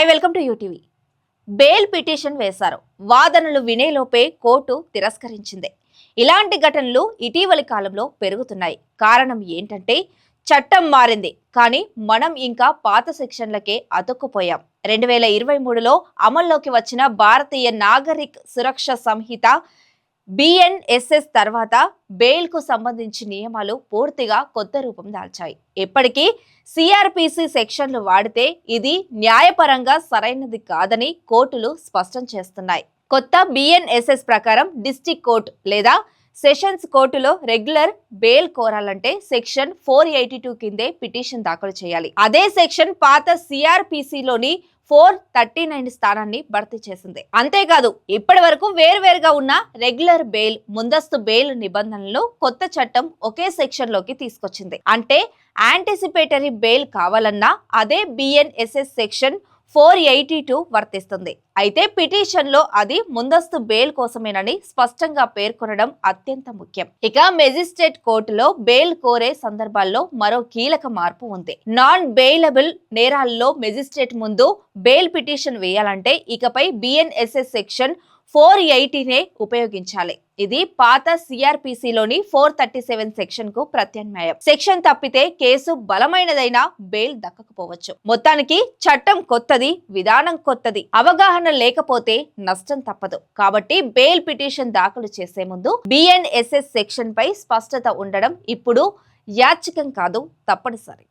Hi welcome to UTV. Bail petition వేశారు. వాదనలు వినేలోపే court తిరస్కరించింది. ఇలాంటి ఘటనలు ఇటీవలి కాలంలో పెరుగుతున్నాయి. కారణం ఏంటంటే చట్టం మారింది. కానీ మనం ఇంకా పాత సెక్షన్లకే అతుక్కుపోయాం. రెండు వేల ఇరవై మూడులో అమల్లోకి వచ్చిన భారతీయ నాగరిక్ సురక్ష సంహిత బిఎన్ఎస్ఎస్ తర్వాత బెయిల్కు సంబంధించి నియమాలు పూర్తిగా కొత్త రూపం దాల్చాయి. ఇప్పటికీ సిఆర్పిసి సెక్షన్లు వాడితే ఇది న్యాయపరంగా సరైనది కాదని కోర్టులు స్పష్టం చేస్తున్నాయి. కొత్త బిఎన్ఎస్ఎస్ ప్రకారం డిస్టిక్ కోర్టు లేదా సెషన్స్ కోర్టులో రెగ్యులర్ బెయిల్ కోరాలంటే సెక్షన్ ఫోర్ ఎయిటీ టూ కిందే పిటిషన్ దాఖలు చేయాలి. అదే సెక్షన్ పాత సిఆర్పిసిలోని ఫోర్ థర్టీ నైన్ స్థానాన్ని భర్తీ చేసింది. అంతేకాదు ఇప్పటి వరకు వేరువేరుగా ఉన్న రెగ్యులర్ బెయిల్ ముందస్తు బెయిల్ నిబంధనలు కొత్త చట్టం ఒకే సెక్షన్లోకి తీసుకొచ్చింది. అంటే యాంటిసిపేటరీ బెయిల్ కావాలన్నా అదే BNSS section four eighty two వర్తిస్తుంది. అయితే పిటిషన్లో అది ముందస్తు బెయిల్ కోసమేనని స్పష్టంగా పేర్కొనడం అత్యంత ముఖ్యం. ఇక మెజిస్ట్రేట్ కోర్టులో బెయిల్ కోరే సందర్భాల్లో మరో కీలక మార్పు ఉంది. నాన్ బెయిలబుల్ నేరాల్లో మెజిస్ట్రేట్ ముందు బెయిల్ పిటిషన్ వేయాలంటే ఇకపై బిఎన్ఎస్ఎస్ సెక్షన్ ఫోర్ ఎయిటీనే ఉపయోగించాలి. ఇది పాత సిఆర్పిసిలోని ఫోర్ థర్టీ సెవెన్ సెక్షన్కు ప్రత్యామ్నాయం. సెక్షన్ తప్పితే కేసు బలమైనదైనా బెయిల్ దక్కకపోవచ్చు. మొత్తానికి చట్టం కొత్తది విధానం కొత్తది అవగాహన లేకపోతే నష్టం తప్పదు. కాబట్టి బెయిల్ పిటిషన్ దాఖలు చేసే ముందు బిఎన్ఎస్ఎస్ సెక్షన్ పై స్పష్టత ఉండడం ఇప్పుడు యాచికం కాదు తప్పనిసరి.